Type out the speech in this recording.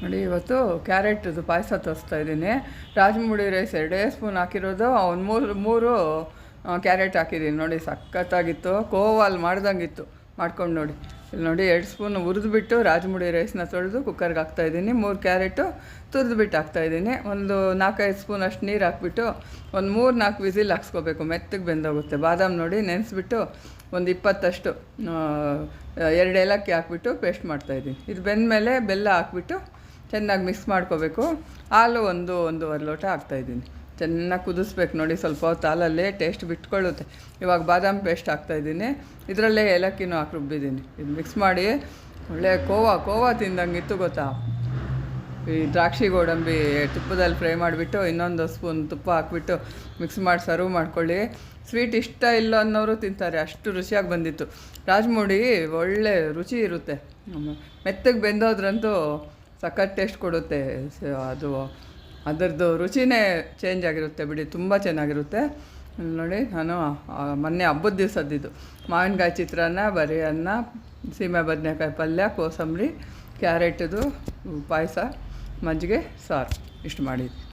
ನೋಡಿ, ಇವತ್ತು ಕ್ಯಾರೆಟ್ದು ಪಾಯಸ ತೋರಿಸ್ತಾ ಇದ್ದೀನಿ. ರಾಜಮುಡಿ ರೈಸ್ ಎರಡೇ ಸ್ಪೂನ್ ಹಾಕಿರೋದು. ಒಂದು ಮೂರು ಮೂರು ಕ್ಯಾರೆಟ್ ಹಾಕಿದ್ದೀನಿ. ನೋಡಿ, ಸಖತ್ತಾಗಿತ್ತು. ಕೋವಾಲ್ ಮಾಡ್ದಂಗಿತ್ತು. ಮಾಡ್ಕೊಂಡು ನೋಡಿ. ಇಲ್ಲಿ ನೋಡಿ, ಎರಡು ಸ್ಪೂನ್ ಹುರಿದ್ಬಿಟ್ಟು ರಾಜಮುಡಿ ರೈಸ್ನ ತೊಳೆದು ಕುಕ್ಕರ್ಗೆ ಹಾಕ್ತಾಯಿದ್ದೀನಿ ಮೂರು ಕ್ಯಾರೆಟು ತುರಿದ್ಬಿಟ್ಟು ಹಾಕ್ತಾಯಿದ್ದೀನಿ ಒಂದು ನಾಲ್ಕೈದು ಸ್ಪೂನ್ ಅಷ್ಟು ನೀರು ಹಾಕ್ಬಿಟ್ಟು ಒಂದು ಮೂರು ನಾಲ್ಕು ವಿಸಿಲ್ ಹಾಕ್ಸ್ಕೋಬೇಕು. ಮೆತ್ತಗೆ ಬೆಂದೋಗುತ್ತೆ. ಬಾದಾಮಿ ನೋಡಿ, ನೆನೆಸ್ಬಿಟ್ಟು ಒಂದು ಇಪ್ಪತ್ತಷ್ಟು ಎರಡು ಏಲಕ್ಕಿ ಹಾಕ್ಬಿಟ್ಟು ಪೇಸ್ಟ್ ಮಾಡ್ತಾಯಿದ್ದೀನಿ ಇದು ಬೆಂದಮೇಲೆ ಬೆಲ್ಲ ಹಾಕ್ಬಿಟ್ಟು ಚೆನ್ನಾಗಿ ಮಿಕ್ಸ್ ಮಾಡ್ಕೋಬೇಕು. ಹಾಲು ಒಂದು ಒಂದೂವರೆ ಲೋಟ ಹಾಕ್ತಾಯಿದ್ದೀನಿ ಚೆನ್ನಾಗಿ ಕುದಿಸ್ಬೇಕು ನೋಡಿ, ಸ್ವಲ್ಪ ಹೊತ್ತು ಹಾಲಲ್ಲೇ ಟೇಸ್ಟ್ ಬಿಟ್ಕೊಳ್ಳುತ್ತೆ. ಇವಾಗ ಬಾದಾಮಿ ಪೇಸ್ಟ್ ಹಾಕ್ತಾಯಿದ್ದೀನಿ ಇದರಲ್ಲೇ ಏಲಕ್ಕಿನೂ ಹಾಕಿ ರುಬ್ಬಿದ್ದೀನಿ. ಇದು ಮಿಕ್ಸ್ ಮಾಡಿ ಒಳ್ಳೆ ಕೋವಾ ಕೋವಾ ತಿಂದಂಗಿತ್ತು ಗೊತ್ತಾ? ಈ ದ್ರಾಕ್ಷಿ ಗೋಡಂಬಿ ತುಪ್ಪದಲ್ಲಿ ಫ್ರೈ ಮಾಡಿಬಿಟ್ಟು ಇನ್ನೊಂದು ಸ್ಪೂನ್ ತುಪ್ಪ ಹಾಕ್ಬಿಟ್ಟು ಮಿಕ್ಸ್ ಮಾಡಿ ಸರ್ವ್ ಮಾಡ್ಕೊಳ್ಳಿ. ಸ್ವೀಟ್ ಇಷ್ಟ ಇಲ್ಲ ಅನ್ನೋರು ತಿಂತಾರೆ. ಅಷ್ಟು ರುಚಿಯಾಗಿ ಬಂದಿತ್ತು. ರಾಜಮುಡಿ ಒಳ್ಳೆ ರುಚಿ ಇರುತ್ತೆ. ಮೆತ್ತಗೆ ಬೆಂದೋದ್ರಂತೂ ಸಖತ್ ಟೇಸ್ಟ್ ಕೊಡುತ್ತೆ ಅದು. ಅದರದ್ದು ರುಚಿನೇ ಚೇಂಜ್ ಆಗಿರುತ್ತೆ ಬಿಡಿ, ತುಂಬ ಚೆನ್ನಾಗಿರುತ್ತೆ. ನೋಡಿ, ನಾನು ಮೊನ್ನೆ ಹಬ್ಬದ ದಿವಸದ್ದಿದ್ದು. ಮಾವಿನಕಾಯಿ ಚಿತ್ರಾನ್ನ, ಬರೀ ಅನ್ನ, ಸೀಮೆ ಬದನೆಕಾಯಿ ಪಲ್ಯ, ಕೋಸಂಬರಿ, ಕ್ಯಾರೆಟ್ದು, ಪಾಯಸ, ಮಜ್ಜಿಗೆ, ಸಾರು. ಇಷ್ಟು ಮಾಡಿದ್ವಿ